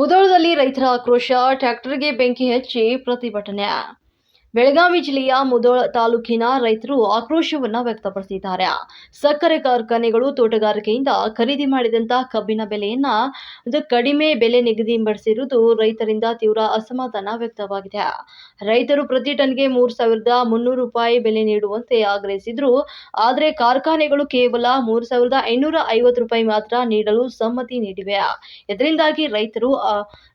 ಮುಧೋಳದಲ್ಲಿ ರೈತರ ಆಕ್ರೋಶ ಟ್ರ್ಯಾಕ್ಟರ್ಗೆ ಬೆಂಕಿ ಹಚ್ಚಿ ಪ್ರತಿಭಟನೆ ಬೆಳಗಾವಿ ಜಿಲ್ಲೆಯ ಮುದೋಳ ತಾಲೂಕಿನ ರೈತರು ಆಕ್ರೋಶವನ್ನ ವ್ಯಕ್ತಪಡಿಸಿದ್ದಾರೆ. ಸಕ್ಕರೆ ಕಾರ್ಖಾನೆಗಳು ತೋಟಗಾರಿಕೆಯಿಂದ ಖರೀದಿ ಮಾಡಿದಂತಹ ಕಬ್ಬಿನ ಬೆಲೆಯನ್ನ ಕಡಿಮೆ ಬೆಲೆ ನಿಗದಿಪಡಿಸಿರುವುದು ರೈತರಿಂದ ತೀವ್ರ ಅಸಮಾಧಾನ ವ್ಯಕ್ತವಾಗಿದೆ. ರೈತರು ಪ್ರತಿ ಟನ್ಗೆ ಮೂರು ಸಾವಿರದ ಮುನ್ನೂರು ರೂಪಾಯಿ ಬೆಲೆ ನೀಡುವಂತೆ ಆಗ್ರಹಿಸಿದ್ರು. ಆದರೆ ಕಾರ್ಖಾನೆಗಳು ಕೇವಲ ಮೂರು ಸಾವಿರದ ಐನೂರ ಐವತ್ತು ರೂಪಾಯಿ ಮಾತ್ರ ನೀಡಲು ಸಮ್ಮತಿ ನೀಡಿವೆ. ಇದರಿಂದಾಗಿ ರೈತರು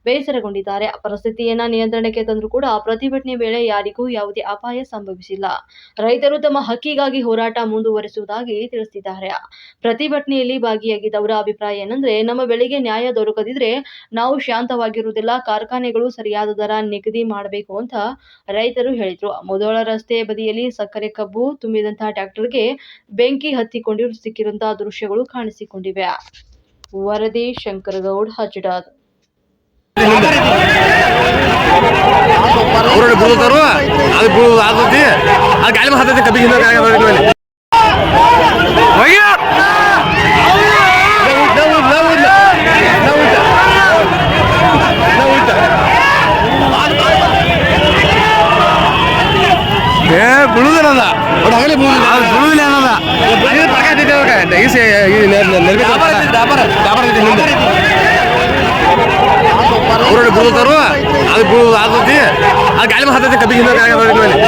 ಬೇಸರಗೊಂಡಿದ್ದಾರೆ. ಪರಿಸ್ಥಿತಿಯನ್ನ ನಿಯಂತ್ರಣಕ್ಕೆ ತಂದರೂ ಕೂಡ ಪ್ರತಿಭಟನೆ ವೇಳೆ ಯಾರಿಗೂ ಯಾವುದೇ ಅಪಾಯ ಸಂಭವಿಸಿಲ್ಲ. ರೈತರು ತಮ್ಮ ಹಕ್ಕಿಗಾಗಿ ಹೋರಾಟ ಮುಂದುವರಿಸುವುದಾಗಿ ತಿಳಿಸಿದ್ದಾರೆ. ಪ್ರತಿಭಟನೆಯಲ್ಲಿ ಭಾಗಿಯಾಗಿದ್ದವರ ಅಭಿಪ್ರಾಯ ಏನಂದ್ರೆ, ನಮ್ಮ ಬೆಳೆಗೆ ನ್ಯಾಯ ದೊರಕದಿದ್ರೆ ನಾವು ಶಾಂತವಾಗಿರುವುದಿಲ್ಲ, ಕಾರ್ಖಾನೆಗಳು ಸರಿಯಾದ ದರ ನಿಗದಿ ಮಾಡಬೇಕು ಅಂತ ರೈತರು ಹೇಳಿದ್ರು. ಮೊದಲ ರಸ್ತೆ ಬದಿಯಲ್ಲಿ ಸಕ್ಕರೆ ಕಬ್ಬು ತುಂಬಿದಂತಹ ಟ್ರ್ಯಾಕ್ಟರ್ಗೆ ಬೆಂಕಿ ಹತ್ತಿಕೊಂಡಿರು ಸಿಕ್ಕಿರುವಂತಹ ದೃಶ್ಯಗಳು ಕಾಣಿಸಿಕೊಂಡಿವೆ. ವರದಿ ಶಂಕರಗೌಡ ಹಜಡಾದ್ ಅದು ಬು ಆದತಿ ಅದು ಗಾಳಿ ಮೇಲೆ ಹತ್ತೈತಿ ಕಬ್ಬಿಗೆ ಹಿಂದೆ ಗಾಳಿ ಬರೋದು ಮೇಲೆ ಹೋಗಿ ಏ ಬುಳುದಿಲ್ಲ ಅದು ಹಗಲಿ ಬುಳುದಿಲ್ಲ ಅದು ಬುಳುದಿಲ್ಲ ಅನ್ನೋದ ಇದು ತರಕಾರಿ ಅವಾಗ ಈಸಿ ಊರಲ್ಲಿ ಬುಡ್ತಾರು يقولوا العضله دي ارجع عليه ما حضرتك بيجي هناك